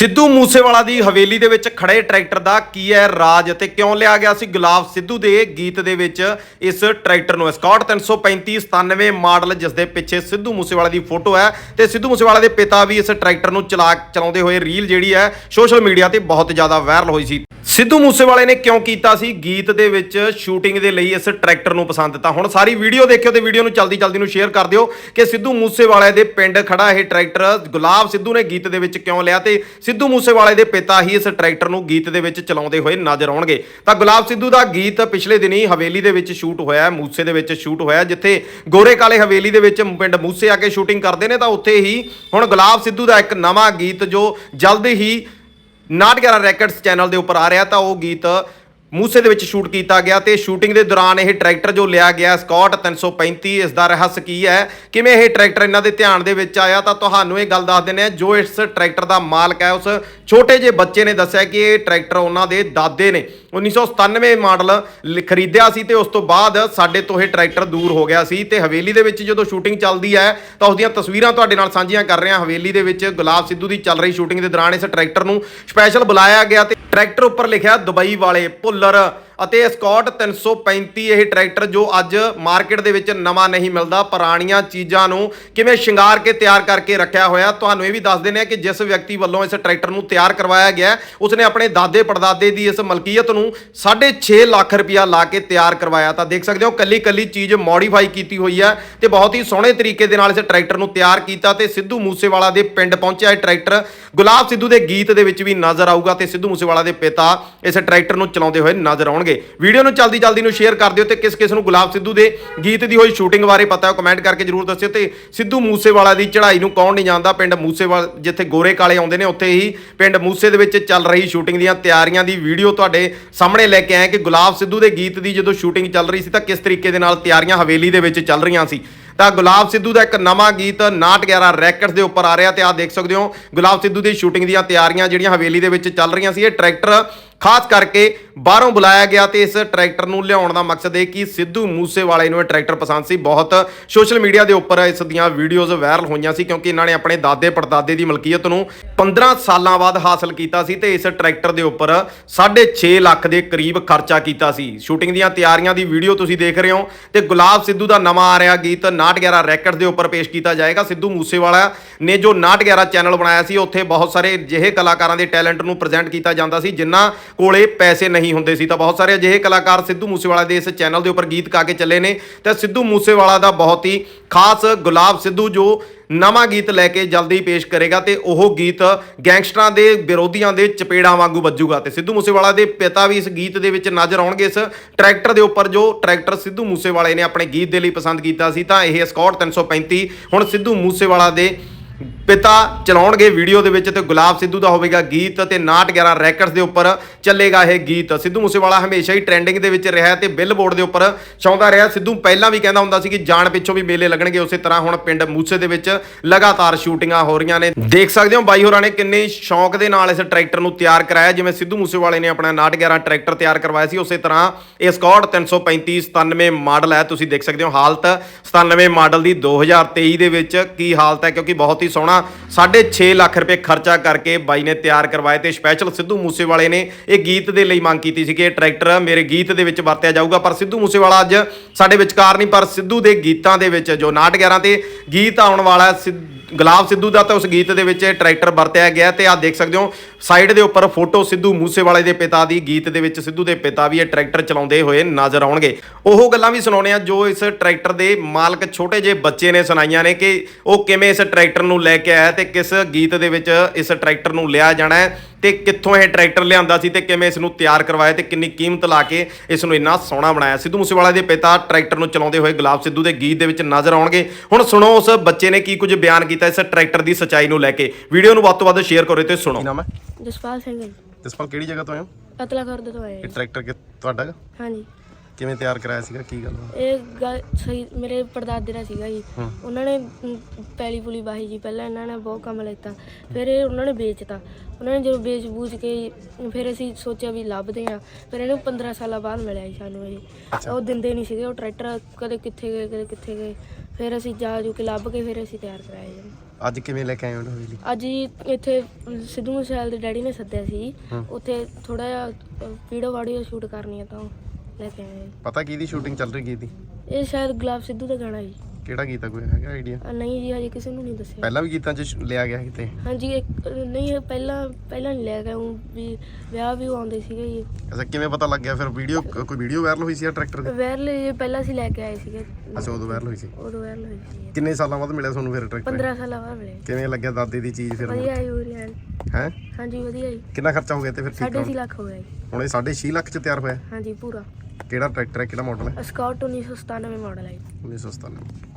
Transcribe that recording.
ਸਿੱਧੂ ਮੂਸੇਵਾਲਾ ਦੀ ਹਵੇਲੀ ਦੇ ਵਿੱਚ ਖੜੇ ਟਰੈਕਟਰ ਦਾ ਕੀ ਹੈ ਰਾਜ ਅਤੇ ਕਿਉਂ ਲਿਆ ਗਿਆ ਸੀ ਗੁਲਾਬ? ਸਿੱਧੂ ਦੇ ਗੀਤ ਦੇ ਵਿੱਚ ਇਸ ਟਰੈਕਟਰ ਨੂੰ ਸਕਾਟ 335 97 ਮਾਡਲ, ਜਿਸ ਦੇ ਪਿੱਛੇ ਸਿੱਧੂ ਮੂਸੇਵਾਲਾ ਦੀ ਫੋਟੋ ਹੈ ਤੇ ਸਿੱਧੂ ਮੂਸੇਵਾਲਾ ਦੇ ਪਿਤਾ ਵੀ ਇਸ ਟਰੈਕਟਰ ਨੂੰ ਚਲਾ, ਚਲਾਉਂਦੇ ਹੋਏ ਰੀਲ ਜਿਹੜੀ ਹੈ ਸੋਸ਼ਲ ਮੀਡੀਆ ਤੇ ਬਹੁਤ ਜ਼ਿਆਦਾ ਵਾਇਰਲ ਹੋਈ ਸੀ। ਸਿੱਧੂ ਮੂਸੇਵਾਲੇ ਨੇ ਕਿਉਂ ਕੀਤਾ ਸੀ? ਗੀਤ ਦੇ ਵਿੱਚ ਸ਼ੂਟਿੰਗ ਦੇ ਲਈ ਇਸ ਟਰੈਕਟਰ ਨੂੰ ਪਸੰਦ ਤਾਂ ਹੁਣ ਸਾਰੀ ਵੀਡੀਓ ਦੇਖਿਓ ਤੇ ਵੀਡੀਓ ਨੂੰ ਜਲਦੀ ਜਲਦੀ ਨੂੰ ਸ਼ੇਅਰ ਕਰ ਦਿਓ ਕਿ ਸਿੱਧੂ ਮੂਸੇਵਾਲੇ ਦੇ ਪਿੰਡ ਖੜਾ ਇਹ ਟਰੈਕਟਰ ਗੁਲਾਬ ਸਿੱਧੂ ਨੇ ਗੀਤ ਦੇ ਵਿੱਚ ਕਿਉਂ ਲਿਆ ਤੇ ਸਿੱਧੂ ਮੂਸੇਵਾਲੇ ਦੇ ਪਿਤਾ ਹੀ ਇਸ ਟਰੈਕਟਰ ਨੂੰ ਗੀਤ ਦੇ ਵਿੱਚ ਚਲਾਉਂਦੇ ਹੋਏ ਨਜ਼ਰ ਆਉਣਗੇ। ਤਾਂ ਗੁਲਾਬ ਸਿੱਧੂ ਦਾ ਗੀਤ ਪਿਛਲੇ ਦਿਨੀ ਹਵੇਲੀ ਦੇ ਵਿੱਚ ਸ਼ੂਟ ਹੋਇਆ ਹੈ, ਮੂਸੇ ਦੇ ਵਿੱਚ ਸ਼ੂਟ ਹੋਇਆ ਜਿੱਥੇ ਗੋਰੇ ਕਾਲੇ ਹਵੇਲੀ ਦੇ ਵਿੱਚ ਪਿੰਡ ਮੂਸੇ ਆ ਕੇ ਸ਼ੂਟਿੰਗ ਕਰਦੇ ਨੇ ਤਾਂ ਉੱਥੇ ਹੀ ਹੁਣ ਗੁਲਾਬ ਸਿੱਧੂ ਦਾ ਇੱਕ ਨਵਾਂ ਗੀਤ ਜੋ ਜਲਦ ਹੀ ਨਾਟ 11 ਰੈਕਟਸ ਚੈਨਲ ਦੇ ਉੱਪਰ ਆ ਰਿਹਾ ਤਾਂ ਉਹ ਗੀਤ ਮੂਸੇ ਦੇ ਵਿੱਚ ਸ਼ੂਟ ਕੀਤਾ ਗਿਆ ਤੇ ਸ਼ੂਟਿੰਗ ਦੇ ਦੌਰਾਨ ਇਹ ਟਰੈਕਟਰ ਜੋ ਲਿਆ ਗਿਆ ਸਕਾਟ 335 ਇਸ ਦਾ ਰਹੱਸ ਕੀ ਹੈ? ਕਿਵੇਂ ਇਹ ਟਰੈਕਟਰ ਇਹਨਾਂ ਦੇ ਧਿਆਨ ਦੇ ਵਿੱਚ ਆਇਆ? ਤਾਂ ਤੁਹਾਨੂੰ ਇਹ ਗੱਲ ਦੱਸ ਦਿੰਦੇ ਆ ਜੋ ਇਸ ਟਰੈਕਟਰ ਦਾ ਮਾਲਕ ਹੈ, ਉਸ ਛੋਟੇ ਜਿਹੇ ਬੱਚੇ ਨੇ ਦੱਸਿਆ ਕਿ ਇਹ ਟਰੈਕਟਰ ਉਹਨਾਂ ਦੇ ਦਾਦੇ ਨੇ। 1997 ਮਾਡਲ ਲ- ਖਰੀਦਿਆ ਸੀ ਤੇ ਉਸ ਤੋਂ ਬਾਅਦ ਸਾਡੇ ਤੋਂ ਇਹ ਟਰੈਕਟਰ ਦੂਰ ਹੋ ਗਿਆ ਸੀ ਤੇ ਹਵੇਲੀ ਦੇ ਵਿੱਚ ਜਦੋਂ ਸ਼ੂਟਿੰਗ ਚੱਲਦੀ ਹੈ ਤਾਂ ਉਸ ਦੀਆਂ ਤਸਵੀਰਾਂ ਤੁਹਾਡੇ ਨਾਲ ਸਾਂਝੀਆਂ ਕਰ ਰਹੇ ਹਾਂ। ਹਵੇਲੀ ਦੇ ਵਿੱਚ ਗੁਲਾਬ ਸਿੱਧੂ ਦੀ ਚੱਲ ਰਹੀ ਸ਼ੂਟਿੰਗ ਦੇ ਦੌਰਾਨ ਇਸ ਟਰੈਕਟਰ ਨੂੰ ਸਪੈਸ਼ਲ ਬੁਲਾਇਆ ਗਿਆ ਤੇ ਟਰੈਕਟਰ ਉੱਪਰ ਲਿਖਿਆ ਦੁਬਈ ਵਾਲੇ ਭੁੱਲਰ ਅਤੇ ਸਕਾਟ 335 ਇਹ ਟਰੈਕਟਰ ਜੋ ਅੱਜ ਮਾਰਕੀਟ ਦੇ ਵਿੱਚ ਨਵਾਂ ਨਹੀਂ ਮਿਲਦਾ, ਪੁਰਾਣੀਆਂ ਚੀਜ਼ਾਂ ਨੂੰ ਕਿਵੇਂ ਸ਼ਿੰਗਾਰ ਕੇ ਤਿਆਰ ਕਰਕੇ ਰੱਖਿਆ ਹੋਇਆ, ਤੁਹਾਨੂੰ ਇਹ ਵੀ ਦੱਸ ਦਿੰਦੇ ਆ ਕਿ ਜਿਸ ਵਿਅਕਤੀ ਵੱਲੋਂ ਇਸ ਟਰੈਕਟਰ ਨੂੰ ਤਿਆਰ ਕਰਵਾਇਆ ਗਿਆ ਉਸਨੇ ਆਪਣੇ ਦਾਦੇ ਪੜਦਾਦੇ ਦੀ ਇਸ ਮਲਕੀਅਤ ਨੂੰ 6.5 ਲੱਖ ਰੁਪਇਆ ਲਾ ਕੇ ਤਿਆਰ ਕਰਵਾਇਆ। ਤਾਂ ਦੇਖ ਸਕਦੇ ਹੋ ਕੱਲੀ ਕੱਲੀ ਚੀਜ਼ ਮੋਡੀਫਾਈ ਕੀਤੀ ਹੋਈ ਹੈ ਤੇ ਬਹੁਤ ਹੀ ਸੋਹਣੇ ਤਰੀਕੇ ਦੇ ਨਾਲ ਇਸ ਟਰੈਕਟਰ ਨੂੰ ਤਿਆਰ ਕੀਤਾ ਤੇ ਸਿੱਧੂ ਮੂਸੇਵਾਲਾ ਦੇ ਪਿੰਡ ਪਹੁੰਚਿਆ ਇਹ ਟਰੈਕਟਰ। ਗੁਲਾਬ ਸਿੱਧੂ ਦੇ ਗੀਤ ਦੇ ਵਿੱਚ ਵੀ ਨਜ਼ਰ ਆਊਗਾ ਤੇ ਸਿੱਧੂ ਮੂਸੇਵਾਲਾ ਦੇ ਪਿਤਾ ਇਸ ਟਰੈਕਟਰ ਨੂੰ ਚਲਾਉਂਦੇ ਹੋਏ ਨਜ਼ਰ ਆਉਣਗੇ। ਵੀਡੀਓ ਨੂੰ ਜਲਦੀ ਜਲਦੀ ਨੂੰ ਸ਼ੇਅਰ ਕਰ ਦਿਓ ਤੇ ਕਿਸ ਕਿਸ ਨੂੰ ਗੁਲਾਬ ਸਿੱਧੂ ਦੇ ਗੀਤ ਦੀ ਹੋਈ ਸ਼ੂਟਿੰਗ ਬਾਰੇ ਪਤਾ ਹੈ ਕਮੈਂਟ ਕਰਕੇ ਜਰੂਰ ਦੱਸਿਓ ਤੇ ਸਿੱਧੂ ਮੂਸੇਵਾਲਾ ਦੀ ਚੜ੍ਹਾਈ ਨੂੰ ਕੌਣ ਨਹੀਂ ਜਾਣਦਾ। ਪਿੰਡ ਮੂਸੇਵਾਲ, ਜਿੱਥੇ ਗੋਰੇ ਕਾਲੇ ਆਉਂਦੇ ਨੇ, ਉੱਥੇ ਹੀ ਪਿੰਡ ਮੂਸੇ ਦੇ ਵਿੱਚ ਚੱਲ ਰਹੀ ਸ਼ੂਟਿੰਗ ਦੀਆਂ ਤਿਆਰੀਆਂ ਦੀ ਵੀਡੀਓ ਤੁਹਾਡੇ ਸਾਹਮਣੇ ਲੈ ਕੇ ਆਏ ਕਿ ਗੁਲਾਬ ਸਿੱਧੂ ਦੇ ਗੀਤ ਦੀ ਜਦੋਂ ਸ਼ੂਟਿੰਗ ਚੱਲ ਰਹੀ ਸੀ ਤਾਂ ਕਿਸ ਤਰੀਕੇ ਦੇ ਨਾਲ ਤਿਆਰੀਆਂ ਹਵੇਲੀ ਦੇ ਵਿੱਚ ਚੱਲ ਰਹੀਆਂ ਸੀ। ਤਾਂ ਗੁਲਾਬ ਸਿੱਧੂ ਦਾ ਇੱਕ ਨਵਾਂ ਗੀਤ ਨਾਟ 11 ਰੈਕਟਸ ਦੇ ਉੱਪਰ ਆ ਰਿਹਾ ਤੇ ਆਹ ਦੇਖ ਸਕਦੇ ਹੋ, ਗੁਲਾਬ ਸਿੱਧੂ ਦੀ ਸ਼ੂਟਿੰਗ ਦੀਆਂ ਤਿਆਰੀਆਂ ਜਿਹੜੀਆਂ ਹਵੇਲੀ ਦੇ ਵਿੱਚ ਚੱਲ ਰਹੀਆਂ ਸੀ, ਇਹ ਟਰੈਕਟਰ ਖਾਸ ਕਰਕੇ ਬਾਹਰੋਂ ਬੁਲਾਇਆ ਗਿਆ ਤੇ ਇਸ ਟਰੈਕਟਰ ਨੂੰ ਲਿਆਉਣ ਦਾ ਮਕਸਦ ਇਹ ਕਿ ਸਿੱਧੂ ਮੂਸੇ ਵਾਲੇ ਨੂੰ ਇਹ ਟਰੈਕਟਰ ਪਸੰਦ ਸੀ। ਬਹੁਤ ਸੋਸ਼ਲ ਮੀਡੀਆ ਦੇ ਉੱਪਰ ਇਸ ਦੀਆਂ ਵੀਡੀਓਜ਼ ਵਾਇਰਲ ਹੋਈਆਂ ਸੀ ਕਿਉਂਕਿ ਇਹਨਾਂ ਨੇ ਆਪਣੇ ਦਾਦੇ ਪੜਦਾਦੇ ਦੀ ਮਲਕੀਅਤ ਨੂੰ 15 ਸਾਲਾਂ ਬਾਅਦ ਹਾਸਲ ਕੀਤਾ ਸੀ ਤੇ ਇਸ ਟਰੈਕਟਰ ਦੇ ਉੱਪਰ 6.5 ਲੱਖ ਦੇ ਕਰੀਬ ਖਰਚਾ ਕੀਤਾ ਸੀ। ਸ਼ੂਟਿੰਗ ਦੀਆਂ ਤਿਆਰੀਆਂ ਦੀ ਵੀਡੀਓ ਤੁਸੀਂ ਦੇਖ ਰਹੇ ਹੋ ਤੇ ਗੁਲਾਬ ਸਿੱਧੂ ਦਾ ਨਵਾਂ ਆ ਰਿਹਾ ਗੀਤ ਨਾਟ 11 ਰੈਕਟ ਦੇ ਉੱਪਰ ਪੇਸ਼ ਕੀਤਾ ਜਾਏਗਾ। ਸਿੱਧੂ ਮੂਸੇਵਾਲਾ ਨੇ ਜੋ ਨਾਟ 11 ਚੈਨਲ ਬਣਾਇਆ ਸੀ, ਉੱਥੇ ਬਹੁਤ ਸਾਰੇ ਅਜਿਹੇ ਕਲਾਕਾਰਾਂ ਦੇ ਟੈਲੈਂਟ ਨੂੰ ਪ੍ਰੈਜ਼ੈਂਟ ਕੀਤਾ ਜਾਂਦਾ ਸੀ, ਜਿਨ੍ਹਾਂ ਕੋਲੇ ਪੈਸੇ ਨਹੀਂ ਹੁੰਦੇ ਸੀ ਤਾਂ ਬਹੁਤ ਸਾਰੇ ਅਜਿਹੇ ਕਲਾਕਾਰ ਸਿੱਧੂ ਮੂਸੇਵਾਲਾ ਦੇ ਇਸ ਚੈਨਲ ਦੇ ਉੱਪਰ ਗੀਤ ਗਾ ਕੇ ਚੱਲੇ ਨੇ ਤੇ ਸਿੱਧੂ ਮੂਸੇਵਾਲਾ ਦਾ ਬਹੁਤ ਹੀ ਖਾਸ ਗੁਲਾਬ ਸਿੱਧੂ ਜੋ ਨਵਾਂ ਗੀਤ ਲੈ ਕੇ ਜਲਦੀ ਪੇਸ਼ ਕਰੇਗਾ ਤੇ ਉਹ ਗੀਤ ਗੈਂਗਸਟਰਾਂ ਦੇ ਵਿਰੋਧੀਆਂ ਦੇ ਚਪੇੜਾਂ ਵਾਂਗੂ ਵੱਜੂਗਾ ਤੇ ਸਿੱਧੂ ਮੂਸੇਵਾਲਾ ਦੇ ਪਿਤਾ ਵੀ ਇਸ ਗੀਤ ਦੇ ਵਿੱਚ ਨਜ਼ਰ ਆਉਣਗੇ ਇਸ ਟਰੈਕਟਰ ਦੇ ਉੱਪਰ ਜੋ ਟਰੈਕਟਰ ਸਿੱਧੂ ਮੂਸੇਵਾਲੇ ਨੇ ਆਪਣੇ ਗੀਤ ਦੇ ਲਈ ਪਸੰਦ ਕੀਤਾ ਸੀ ਤਾਂ ਇਹ ਸਕਾਟ 335 ਹੁਣ ਸਿੱਧੂ ਮੂਸੇਵਾਲਾ ਦੇ ਪਿਤਾ ਚਲਾਉਣਗੇ ਵੀਡੀਓ ਦੇ ਵਿੱਚ ਤੇ ਗੁਲਾਬ ਸਿੱਧੂ ਦਾ ਹੋਵੇਗਾ ਗੀਤ ਤੇ ਨਾਟ 11 ਰੈਕਟਸ ਦੇ ਉੱਪਰ ਚੱਲੇਗਾ ਇਹ ਗੀਤ। ਸਿੱਧੂ ਮੂਸੇਵਾਲਾ ਹਮੇਸ਼ਾ ਹੀ ਟ੍ਰੈਂਡਿੰਗ ਦੇ ਵਿੱਚ ਰਿਹਾ ਤੇ ਬਿਲਬੋਰਡ ਦੇ ਉੱਪਰ ਛਾਉਂਦਾ ਰਿਹਾ। ਸਿੱਧੂ ਪਹਿਲਾਂ ਵੀ ਕਹਿੰਦਾ ਹੁੰਦਾ ਸੀ ਕਿ ਜਾਣ ਪਿੱਛੋਂ ਵੀ ਮੇਲੇ ਲੱਗਣਗੇ, ਉਸੇ ਤਰ੍ਹਾਂ ਹੁਣ ਪਿੰਡ ਮੂਸੇ ਦੇ ਵਿੱਚ ਲਗਾਤਾਰ ਸ਼ੂਟਿੰਗਾਂ ਹੋ ਰਹੀਆਂ ਨੇ। ਦੇਖ ਸਕਦੇ ਹੋ ਬਾਈ ਹੋਰਾਂ ਨੇ ਕਿੰਨੇ ਸ਼ੌਂਕ ਦੇ ਨਾਲ ਇਸ ਟਰੈਕਟਰ ਨੂੰ ਤਿਆਰ ਕਰਾਇਆ। ਜਿਵੇਂ ਸਿੱਧੂ ਮੂਸੇਵਾਲੇ ਨੇ ਆਪਣਾ ਨਾਟ 11 ਟਰੈਕਟਰ ਤਿਆਰ ਕਰਵਾਇਆ ਸੀ, ਉਸੇ ਤਰ੍ਹਾਂ ਇਹ ਸਕਾਟ 335 97 ਮਾਡਲ ਹੈ। ਤੁਸੀਂ ਦੇਖ ਸਕਦੇ ਹੋ ਹਾਲਤ 97 ਮਾਡਲ ਦੀ 2023 ਦੇ ਵਿੱਚ ਕੀ ਹਾਲਤ ਹੈ, ਕਿਉਂਕਿ ਬਹੁਤ ਹੀ ਸੋਹਣਾ 6.5 ਲੱਖ ਰੁਪਏ ਖਰਚਾ ਕਰਕੇ ਬਾਈ ਨੇ ਤਿਆਰ ਕਰਵਾਏ ਤੇ ਸਪੈਸ਼ਲ ਸਿੱਧੂ ਮੂਸੇਵਾਲੇ ਨੇ ਇਹ ਗੀਤ ਦੇ ਲਈ ਮੰਗ ਕੀਤੀ ਸੀ ਕਿ ਇਹ ਟਰੈਕਟਰ ਮੇਰੇ ਗੀਤ ਦੇ ਵਿੱਚ ਵਰਤਿਆ ਜਾਊਗਾ। ਪਰ ਸਿੱਧੂ ਮੂਸੇਵਾਲਾ ਅੱਜ ਸਾਡੇ ਵਿਚਕਾਰ ਨਹੀਂ, ਪਰ ਸਿੱਧੂ ਦੇ ਗੀਤਾਂ ਦੇ ਵਿੱਚ ਜੋ ਨਾਟ 11 ਤੇ ਗੀਤ ਆਉਣ ਵਾਲਾ ਸਿੱਧ- ਗੁਲਾਬ ਸਿੱਧੂ ਦਾ ਤਾਂ ਉਸ ਗੀਤ ਦੇ ਵਿੱਚ ਇਹ ਟਰੈਕਟਰ ਵਰਤਿਆ ਗਿਆ ਤੇ ਆਹ ਦੇਖ ਸਕਦੇ ਹੋ, ਸਾਈਡ ਦੇ ਉੱਪਰ ਫੋਟੋ ਸਿੱਧੂ ਮੂਸੇਵਾਲੇ ਦੇ ਪਿਤਾ ਦੀ, ਗੀਤ ਦੇ ਵਿੱਚ ਸਿੱਧੂ ਦੇ ਪਿਤਾ ਵੀ ਇਹ ਟਰੈਕਟਰ ਚਲਾਉਂਦੇ ਹੋਏ ਨਜ਼ਰ ਆਉਣਗੇ। ਉਹ ਗੱਲਾਂ ਵੀ ਸੁਣਾਉਣੇ ਆ ਜੋ ਇਸ ਟਰੈਕਟਰ ਦੇ ਮਾਲਕ ਛੋਟੇ ਜਿਹੇ ਬੱਚੇ ਨੇ ਸੁਣਾਈਆਂ ਨੇ ਕਿ ਉਹ ਕਿਵੇਂ ਇਸ ਟਰੈਕਟਰ ਨੂੰ ਲੈ ਕੇ ਆਇਆ ਤੇ ਕਿਸ ਗੀਤ ਦੇ ਵਿੱਚ ਇਸ ਟਰੈਕਟਰ ਨੂੰ ਲਿਆ ਜਾਣਾ ਹੈ। ਤੇ ਕਿੱਥੋਂ ਇਹ ਟਰੈਕਟਰ ਲਿਆਂਦਾ ਸੀ ਤੇ ਕਿਵੇਂ ਇਸ ਨੂੰ ਤਿਆਰ ਕਰਵਾਇਆ ਤੇ ਕਿੰਨੀ ਕੀਮਤ ਲਾ ਕੇ ਇਸ ਨੂੰ ਇੰਨਾ ਸੋਹਣਾ ਬਣਾਇਆ। ਸਿੱਧੂ ਮੂਸੇਵਾਲਾ ਦੇ ਪਿਤਾ ਟਰੈਕਟਰ ਨੂੰ ਚਲਾਉਂਦੇ ਹੋਏ ਗੁਲਾਬ ਸਿੱਧੂ ਦੇ ਗੀਤ ਦੇ ਵਿੱਚ ਨਜ਼ਰ ਆਉਣਗੇ। ਹੁਣ ਸੁਣੋ ਉਸ ਬੱਚੇ ਨੇ ਕੀ ਕੁਝ ਬਿਆਨ ਕੀਤਾ ਇਸ ਟਰੈਕਟਰ ਦੀ ਸੱਚਾਈ ਨੂੰ ਲੈ ਕੇ। ਵੀਡੀਓ ਨੂੰ ਵੱਧ ਤੋਂ ਵੱਧ ਸ਼ੇਅਰ ਕਰੋ ਤੇ ਸੁਣੋ। ਕੀ ਨਾਮ ਹੈ? ਜਸਪਾਲ ਸਿੰਘ। ਜੀ ਜਸਪਾਲ ਕਿਹੜੀ ਜਗ੍ਹਾ ਤੋਂ ਆਏ ਹੋ? ਅਤਲਾ ਖੁਰਦ ਤੋਂ ਆਏ ਇਹ। ਟਰੈਕਟਰ ਕਿ ਤੁਹਾਡਾ? ਗਾ? ਹਾਂਜੀ। ਕਿਵੇਂ ਤਿਆਰ ਕਰਾਇਆ ਸੀਗਾ? ਕੀ ਗੱਲ? ਇਹ ਗੱਲ ਸਹੀ ਮੇਰੇ ਪੜਦਾਦੇ ਦਾ ਸੀਗਾ ਜੀ। ਹੂੰ। ਉਹਨਾਂ ਨੇ ਅਮ, ਪੈਲੀ ਪੁਲੀ ਵਾਹੀ ਜੀ। ਪਹਿਲਾਂ ਇਹਨਾਂ ਨੇ ਬਹੁਤ ਕੰਮ ਲੈਤਾ ਫਿਰ ਇਹ ਉਹਨਾਂ ਨੇ ਵੇਚਤਾ। ਉਹਨਾਂ ਨੇ ਜਦੋਂ ਵੇਚ ਬੂਝ ਕੇ ਫਿਰ ਅਸੀਂ ਸੋਚਿਆ ਵੀ ਲੱਭਦੇ ਆ ਫਿਰ ਇਹਨੂੰ 15 ਸਾਲਾਂ ਬਾਅਦ ਮਿਲਿਆ ਜੀ ਸਾਨੂੰ ਇਹ। ਉਹ ਦਿੰਦੇ ਨਹੀਂ ਸੀਗੇ ਉਹ ਟਰੈਕਟਰ ਕਦੇ ਕਿੱਥੇ ਗਏ ਕਦੇ ਕਿੱਥੇ ਗਏ। ਫਿਰ ਅਸੀਂ ਜਾ ਜੂ ਕੇ ਲੱਭ ਕੇ ਫਿਰ ਅਸੀਂ ਤਿਆਰ ਕਰਾਇਆ ਜੀ। ਅੱਜ ਕਿਵੇਂ ਲੈ ਕੇ ਆਏ ਹੋ ਹਵੇਲੀ? ਅੱਜ ਜੀ ਇੱਥੇ ਸਿੱਧੂ ਮੂਸੇਵਾਲੇ ਦੇ ਡੈਡੀ ਨੇ ਸੱਦਿਆ ਸੀ। ਉੱਥੇ ਥੋੜਾ ਜਿਹਾ ਵੀਡੀਓ ਵਾਡੀਓ ਸ਼ੂਟ ਕਰਨੀ ਆ ਤਾਂ ਲੈ ਕੇ ਆਏ ਜੀ। ਪਤਾ ਕੀ ਦੀ ਸ਼ੂਟਿੰਗ ਚੱਲ ਰਹੀ ਕੀ ਦੀ ਇਹ ਸ਼ਾਇਦ ਗੁਲਾਬ ਸਿੱਧੂ ਦਾ ਗਾਣਾ ਜੀ। ਕਿਹੜਾ ਗੀਤ ਆ ਕੋਈ ਹੈਗਾ ਆਈਡੀਆ ਨਹੀਂ ਜੀ ਹਜੇ ਕਿਸੇ ਨੂੰ ਨਹੀਂ ਦੱਸਿਆ। ਪਹਿਲਾਂ ਵੀ ਗੀਤਾਂ 'ਚ ਸ਼- ਲਿਆ ਗਿਆ ਕਿਤੇ? ਹਾਂਜੀ ਇੱਕ ਨਹੀਂ ਇਹ ਪਹਿਲਾਂ ਪਹਿਲਾਂ ਨਹੀਂ ਲੈ ਕੇ ਊਂ ਵੀ ਵਿਆਹ ਵੀ ਆਉਂਦੇ ਸੀਗੇ ਜੀ। ਅੱਛਾ ਕਿਵੇਂ ਪਤਾ ਲੱਗ ਗਿਆ? ਫਿਰ ਵੀਡੀਓ ਕੋਈ ਵੀਡੀਓ ਵਾਇਰਲ ਹੋਈ ਸੀ ਆ ਟਰੈਕਟਰ ਦੀ ਵਾਇਰਲ ਜੀ ਪਹਿਲਾਂ ਸੀ ਲੈ ਕੇ ਆਏ ਸੀਗੇ। ਅੱਛਾ ਉਦੋਂ ਵਾਇਰਲ ਹੋਈ ਸੀ। ਉਦੋਂ ਵਾਇਰਲ ਹੋਈ ਸੀ। ਕਿੰਨੇ ਸਾਲਾਂ ਬਾਅਦ ਮਿਲਿਆ ਤੁਹਾਨੂੰ ਫਿਰ ਟਰੈਕਟਰ 15 ਸਾਲਾਂ ਬਾਅਦ ਮਿਲੇ। ਕਿਵੇਂ ਲੱਗਿਆ ਦਾਦੇ ਦੀ ਚੀਜ਼ ਫਿਰ ਵਧੀਆ ਜੀ ਉਰੀਆਂ ਹੈ? ਹਾਂਜੀ ਵਧੀਆ ਜੀ। ਕਿੰਨਾ ਖਰਚਾ ਹੋ ਗਿਆ ਤੇ ਫਿਰ ਠੀਕ ਸਾਢੇ ਲੱਖ ਹੋ ਗਿਆ ਜੀ। ਹੁਣ ਇਹ 6.5 ਲੱਖ 'ਚ ਤਿਆਰ ਹੋਇਆ? ਹਾਂਜੀ ਪੂਰਾ। ਕਿਹੜਾ ਟਰੈਕਟਰ ਹੈ ਕਿਹੜਾ ਮਾਡਲ ਹੈ? ਸਕਾਟ 1997 ਮਾਡਲ ਹੈ ਜੀ। 1997